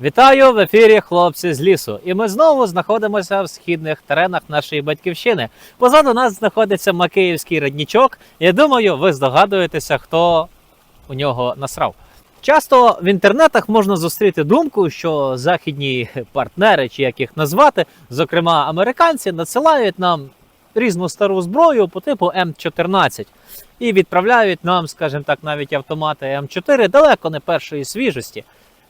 Вітаю в ефірі хлопці з лісу. І ми знову знаходимося в східних теренах нашої батьківщини. Позаду нас знаходиться Макеївський роднічок. Я думаю, ви здогадуєтеся, хто у нього насрав. Часто в інтернетах можна зустріти думку, що західні партнери, чи як їх назвати, зокрема американці, надсилають нам різну стару зброю по типу М14 і відправляють нам, скажімо так, навіть автомати М4 далеко не першої свіжості.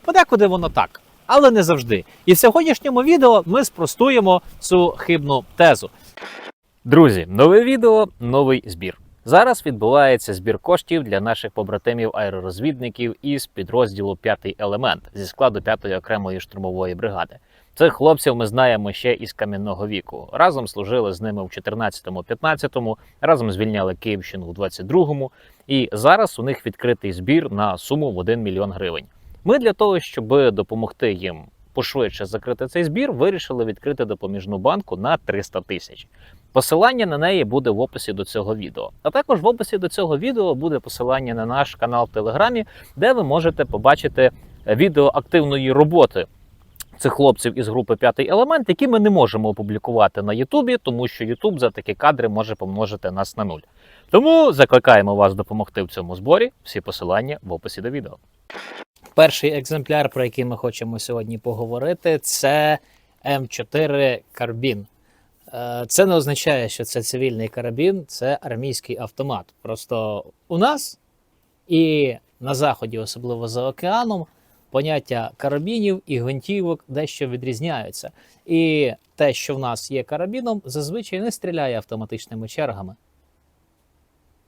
Подекуди воно так, але не завжди. І в сьогоднішньому відео ми спростуємо цю хибну тезу. Друзі, нове відео, новий збір. Зараз відбувається збір коштів для наших побратимів аеророзвідників із підрозділу П'ятий елемент зі складу 5-ї окремої штурмової бригади. Цих хлопців ми знаємо ще із кам'яного віку. Разом служили з ними в 14-15, разом звільняли Київщину в 22-му, і зараз у них відкритий збір на суму в 1 мільйон гривень. Ми для того, щоб допомогти їм пошвидше закрити цей збір, вирішили відкрити допоміжну банку на 300 тисяч. Посилання на неї буде в описі до цього відео. А також в описі до цього відео буде посилання на наш канал в Телеграмі, де ви можете побачити відео активної роботи цих хлопців із групи П'ятий елемент, які ми не можемо опублікувати на Ютубі, тому що Ютуб за такі кадри може помножити нас на нуль. Тому закликаємо вас допомогти в цьому зборі. Всі посилання в описі до відео. Перший екземпляр, про який ми хочемо сьогодні поговорити, це М4 карбін. Е, Це не означає, що це цивільний карабін, це армійський автомат. Просто у нас і на заході, особливо за океаном, поняття карабінів і гвинтівок дещо відрізняються. І те, що в нас є карабіном, зазвичай не стріляє автоматичними чергами.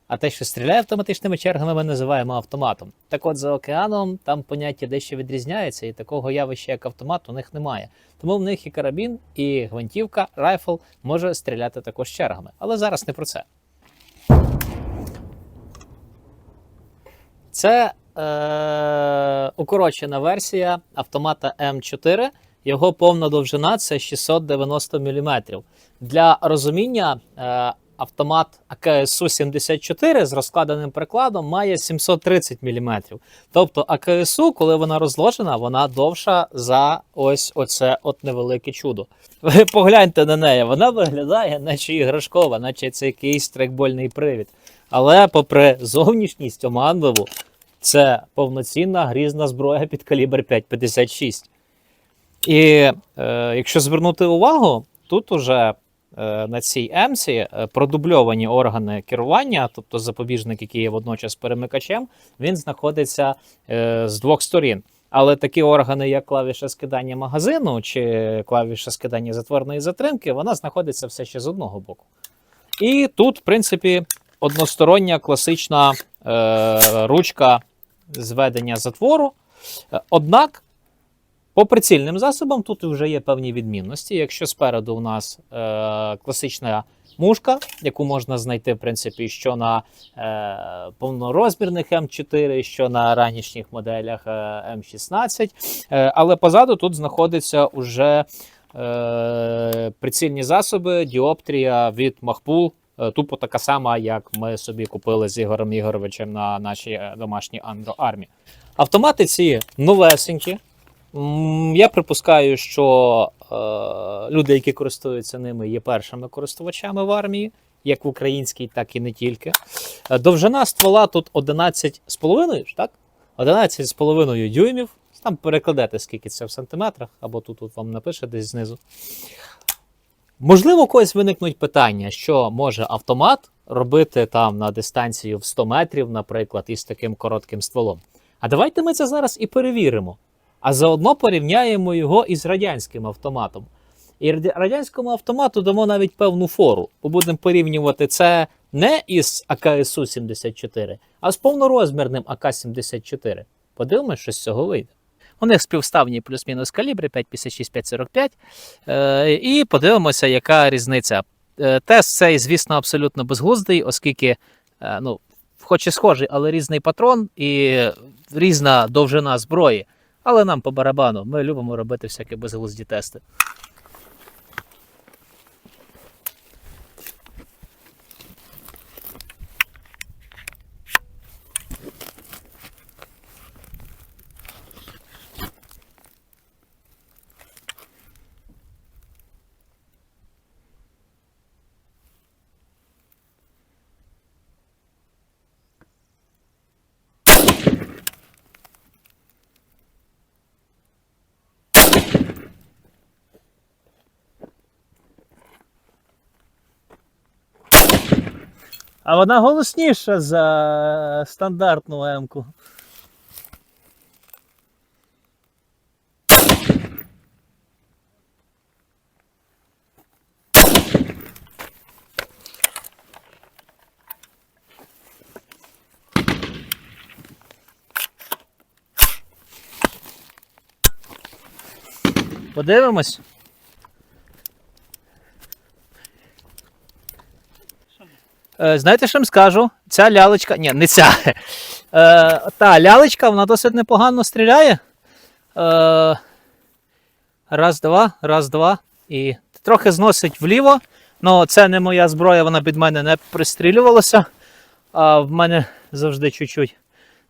А те, що стріляє автоматичними чергами, ми називаємо автоматом. Так от за океаном там поняття дещо відрізняється, і такого явища, як автомат, у них немає. Тому в них і карабін, і гвинтівка, райфл може стріляти також чергами. Але зараз не про це. Це е- укорочена версія автомата М4. Його повна довжина це 690 мм. Для розуміння, е- автомат АКСУ 74 з розкладеним прикладом має 730 мм. Тобто АКСУ, коли вона розложена, вона довша за ось оце от невелике чудо. Ви погляньте на неї, вона виглядає, наче іграшкова, наче це якийсь трекбольний привід. Але попри зовнішність оманливу, це повноцінна грізна зброя під калібр 5,56. І е, якщо звернути увагу, тут уже е, на цій емці е, продубльовані органи керування, тобто запобіжник, який є водночас перемикачем, він знаходиться е, з двох сторін. Але такі органи, як клавіша скидання магазину чи клавіша скидання затворної затримки, вона знаходиться все ще з одного боку. І тут, в принципі, одностороння класична е, ручка зведення затвору. Е, Однак, по прицільним засобам тут вже є певні відмінності. Якщо спереду у нас е, класична мушка, яку можна знайти, в принципі, що на е, повнорозмірних М4, що на ранішніх моделях е, М16, е, але позаду тут знаходиться уже е, прицільні засоби, діоптрія від Махпул. Е, Тупо така сама, як ми собі купили з Ігорем Ігоровичем на нашій е, домашній Андро Армі. Автомати ці новесенькі. Я припускаю, що е, люди, які користуються ними, є першими користувачами в армії, як в українській, так і не тільки. Е, Довжина ствола тут 11,5, ж, так? 11,5 дюймів. Там перекладете, скільки це в сантиметрах, або тут, тут вам напише десь знизу. Можливо, у когось виникнуть питання, що може автомат робити там на дистанцію в 100 метрів, наприклад, із таким коротким стволом. А давайте ми це зараз і перевіримо. А заодно порівняємо його із радянським автоматом. І радянському автомату дамо навіть певну фору, бо будемо порівнювати це не із АКСУ 74, а з повнорозмірним АК-74. Подивимось, що з цього вийде. У них співставні плюс-мінус калібри 5,56-5,45. Е, і подивимося, яка різниця. Е, тест цей, звісно, абсолютно безглуздий, оскільки, е, ну, хоч і схожий, але різний патрон і різна довжина зброї. Але нам по барабану, ми любимо робити всякі безглузді тести. А вона голосніша за стандартну М-ку. Подивимось. Знаєте, що їм скажу? Ця лялечка. Ні, не ця. Е, та лялечка, вона досить непогано стріляє. Е, раз, два, раз, два. І трохи зносить вліво. Ну, це не моя зброя, вона під мене не пристрілювалася. А в мене завжди чуть-чуть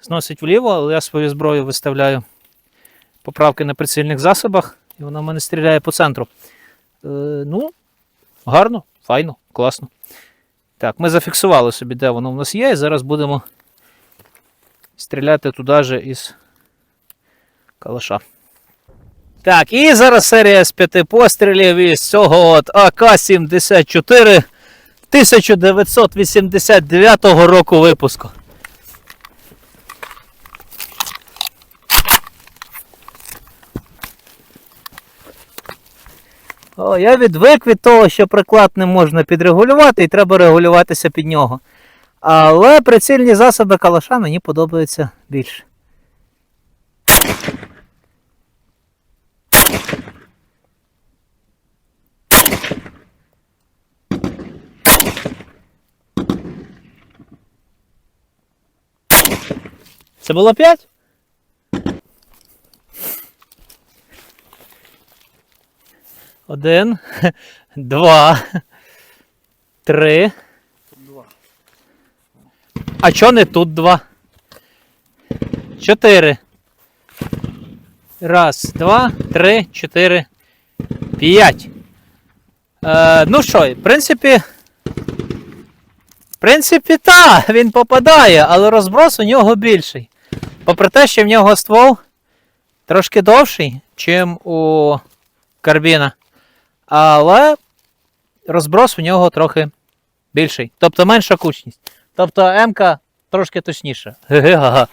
зносить вліво, але я свою зброю виставляю поправки на прицільних засобах, і вона в мене стріляє по центру. Е, ну, гарно, файно, класно. Так, ми зафіксували собі, де воно в нас є, і зараз будемо стріляти туди же із калаша. Так, і зараз серія з п'яти пострілів із цього от АК-74 1989 року випуску. Я відвик від того, що приклад не можна підрегулювати і треба регулюватися під нього. Але прицільні засоби калаша мені подобаються більше. Це було 5? Один, два, три. А чо не тут два? Чотири. Раз, два, три, чотири, п'ять. Е, ну що, в принципі. В принципі, так, він попадає, але розброс у нього більший. Попри те, що в нього ствол трошки довший, чим у карбіна. Але розброс у нього трохи більший. Тобто менша кучність. Тобто М-ка трошки точніша. Ге-ге-га.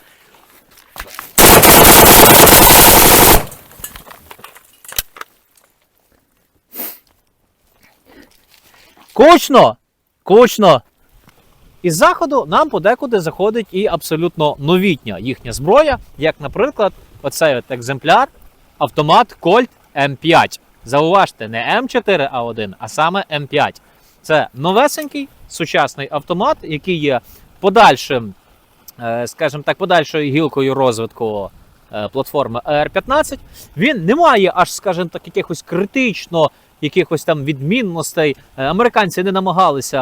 Кучно! Кучно! Із заходу нам подекуди заходить і абсолютно новітня їхня зброя, як, наприклад, оцей от екземпляр автомат Colt M5. Зауважте, не М4А1, а саме М5. Це новесенький сучасний автомат, який є подальшим, е, скажімо так, подальшою гілкою розвитку е, платформи AR15. Він не має аж, скажімо так, якихось критично якихось там відмінностей. Е, Американці не намагалися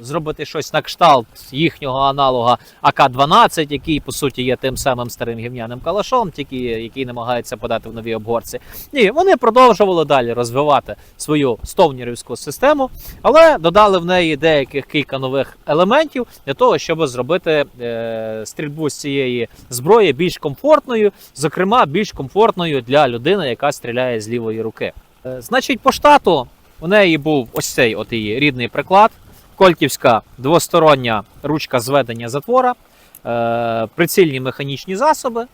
зробити щось на кшталт їхнього аналога АК-12, який по суті є тим самим старим гівняним калашом, тільки який намагається подати в нові обгорці. Ні, вони продовжували далі розвивати свою стовнірівську систему, але додали в неї деяких кілька нових елементів для того, щоб зробити е, стрільбу з цієї зброї більш комфортною, зокрема більш комфортною для людини, яка стріляє з лівої руки. Е, Значить, по штату у неї був ось цей от її рідний приклад. Кольківська двостороння ручка зведення затвора, е, прицільні механічні засоби.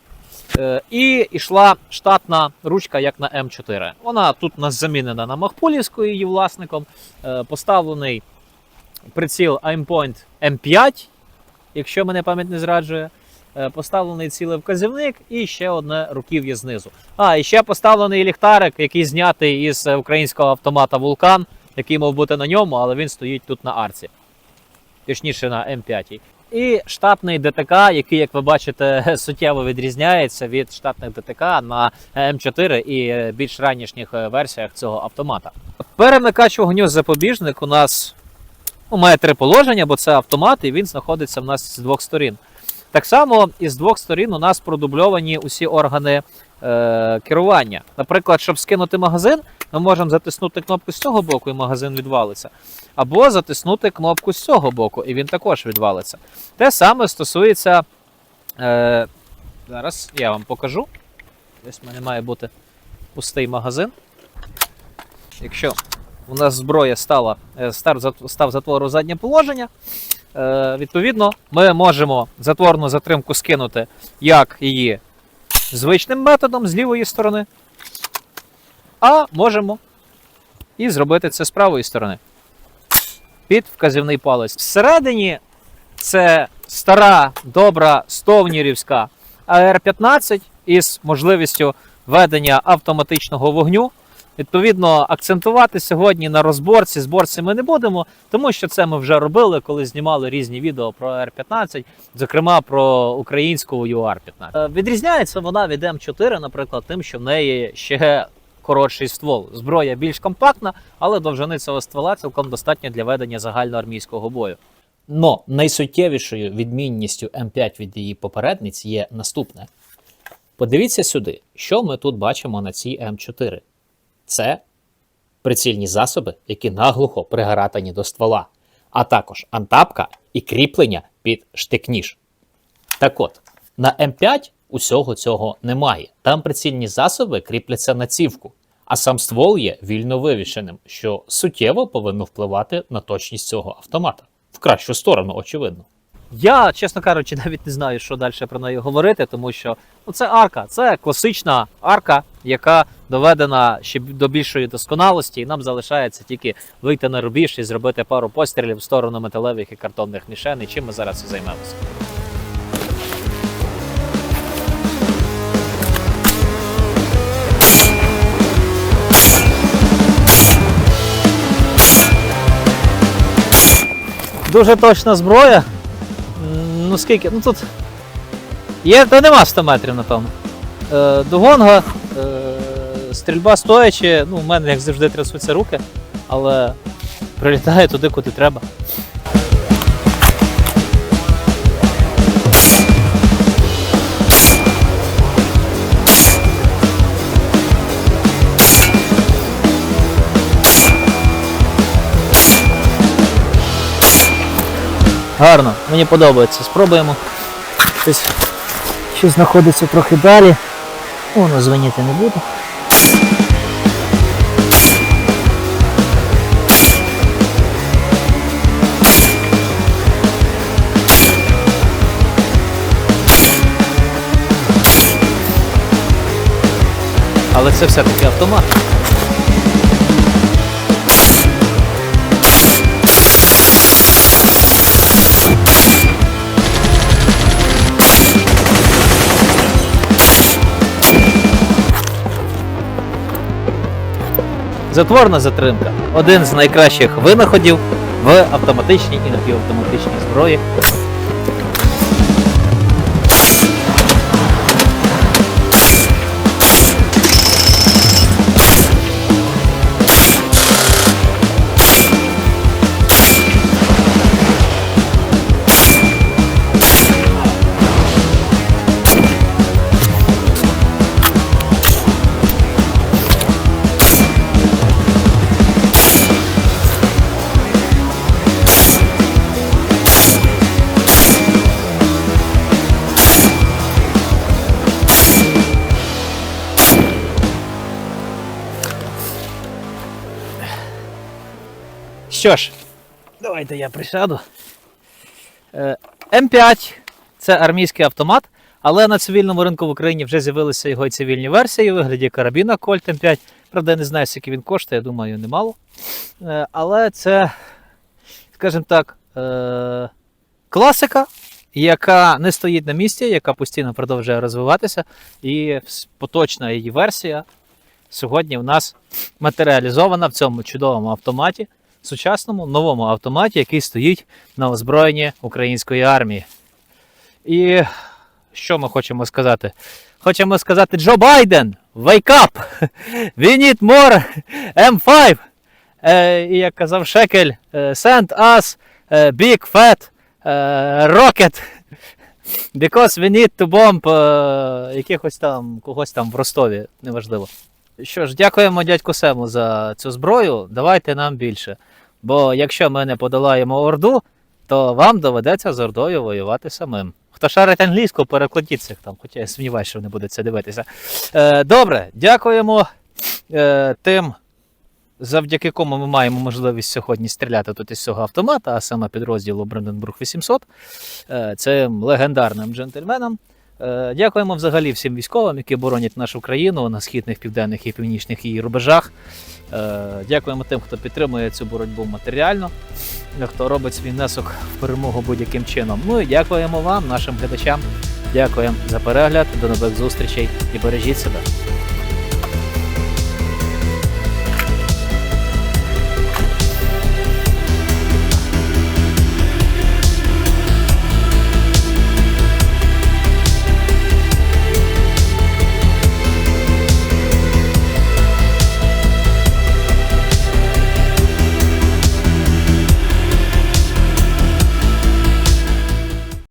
Е, і йшла штатна ручка, як на М4. Вона тут у нас замінена на Махпулівську її власником. Поставлений приціл Aimpoint M5, якщо мене пам'ять не зраджує. Е, Поставлений цілий вказівник і ще одне руків'я знизу. А, і ще поставлений ліхтарик, який знятий із українського автомата Вулкан, який мав бути на ньому, але він стоїть тут на арці. Точніше на М5. І штатний ДТК, який, як ви бачите, суттєво відрізняється від штатних ДТК на М4 і більш ранішніх е, версіях цього автомата. Перемикач вогню запобіжник у нас ну, має три положення, бо це автомат, і він знаходиться в нас з двох сторін. Так само із двох сторін у нас продубльовані усі органи е, керування. Наприклад, щоб скинути магазин, ми можемо затиснути кнопку з цього боку, і магазин відвалиться. Або затиснути кнопку з цього боку, і він також відвалиться. Те саме стосується. Е, зараз я вам покажу. Десь в мене має бути пустий магазин. Якщо у нас зброя стала, е, став, зат- став затвор у заднє положення. Е, Відповідно, ми можемо затворну затримку скинути як її звичним методом з лівої сторони, а можемо і зробити це з правої сторони. Під вказівний палець. Всередині це стара, добра стовнірівська АР-15 із можливістю ведення автоматичного вогню. Відповідно, акцентувати сьогодні на розборці, зборці ми не будемо, тому що це ми вже робили, коли знімали різні відео про АР-15, зокрема про українську ЮАР-15. Е, Відрізняється вона від М4, наприклад, тим, що в неї ще коротший ствол. Зброя більш компактна, але довжини цього ствола цілком достатньо для ведення загальноармійського бою. Но найсуттєвішою відмінністю М5 від її попередниць є наступне. Подивіться сюди, що ми тут бачимо на цій М4. Це прицільні засоби, які наглухо пригаратані до ствола, а також антапка і кріплення під штик-ніж. Так от, на М5 усього цього немає. Там прицільні засоби кріпляться на цівку, а сам ствол є вільно вивішеним, що суттєво повинно впливати на точність цього автомата. В кращу сторону, очевидно. Я, чесно кажучи, навіть не знаю, що далі про неї говорити, тому що ну, це арка, це класична арка, яка доведена ще до більшої досконалості, і нам залишається тільки вийти на рубіж і зробити пару пострілів в сторону металевих і картонних мішеней, чим ми зараз і займемося. Дуже точна зброя. Ну скільки? Ну тут є, та нема 100 метрів, напевно. Е, до гонга, е, стрільба стоячи, ну, в мене, як завжди, трясуться руки, але прилітає туди, куди треба. Гарно, мені подобається. Спробуємо. Щось, щось знаходиться трохи далі. Воно дзвонити не буду. Але це все-таки автомат. Затворна затримка один з найкращих винаходів в автоматичній і напівавтоматичній зброї. Що ж, давайте я присяду. Е, М5 це армійський автомат, але на цивільному ринку в Україні вже з'явилися його і цивільні версії у вигляді карабіна Colt M5. Правда, я не знаю, скільки він коштує, я думаю, немало. Е, Але це, скажімо так, е, класика, яка не стоїть на місці, яка постійно продовжує розвиватися. І поточна її версія сьогодні в нас матеріалізована в цьому чудовому автоматі сучасному новому автоматі, який стоїть на озброєнні української армії. І що ми хочемо сказати? Хочемо сказати Джо Байден, wake up! We need more M5! Е, і як казав Шекель, е, send us е, big fat е, rocket because we need to bomb е, якихось там, когось там в Ростові, неважливо. Що ж, дякуємо дядьку Сему за цю зброю. Давайте нам більше. Бо якщо ми не подолаємо Орду, то вам доведеться з Ордою воювати самим. Хто шарить англійську, перекладіть цих там, хоча я сумніваюся, що вони будуть це дивитися. Е, добре, дякуємо е, тим завдяки кому ми маємо можливість сьогодні стріляти тут із цього автомата, а саме підрозділу Бранденбург 800, е, цим легендарним джентльменам. Е, Дякуємо взагалі всім військовим, які боронять нашу країну на східних, південних і північних її рубежах. Е, Дякуємо тим, хто підтримує цю боротьбу матеріально, хто робить свій внесок в перемогу будь-яким чином. Ну і дякуємо вам, нашим глядачам. Дякуємо за перегляд. До нових зустрічей і бережіть себе.